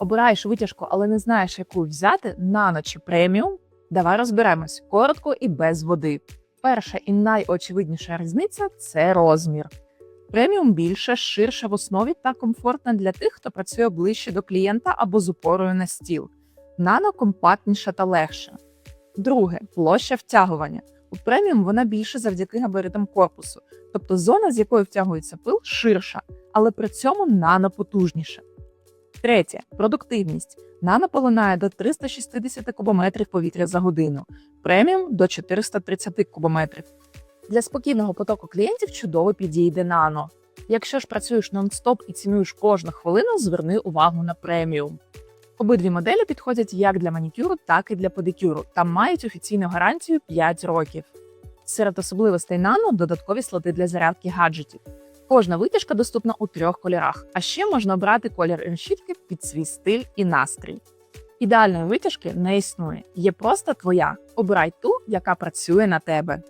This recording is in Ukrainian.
Обираєш витяжку, але не знаєш, яку взяти нано чи преміум. Давай розберемось коротко і без води. Перша і найочевидніша різниця це розмір. Преміум більше, ширша в основі та комфортна для тих, хто працює ближче до клієнта або з упорою на стіл. Нано компактніша та легша. Друге площа втягування. У преміум вона більше завдяки габаритам корпусу, тобто зона, з якої втягується пил, ширша, але при цьому нано потужніша. Третє продуктивність. Нано полинає до 360 кубометрів повітря за годину, преміум до 430 кубометрів. Для спокійного потоку клієнтів чудово підійде нано. Якщо ж працюєш нон-стоп і цінуєш кожну хвилину, зверни увагу на преміум. Обидві моделі підходять як для манікюру, так і для педикюру та мають офіційну гарантію 5 років. Серед особливостей нано додаткові слоти для зарядки гаджетів. Кожна витяжка доступна у трьох кольорах, а ще можна обрати колір решітки під свій стиль і настрій. Ідеальної витяжки не існує, є просто твоя. Обирай ту, яка працює на тебе.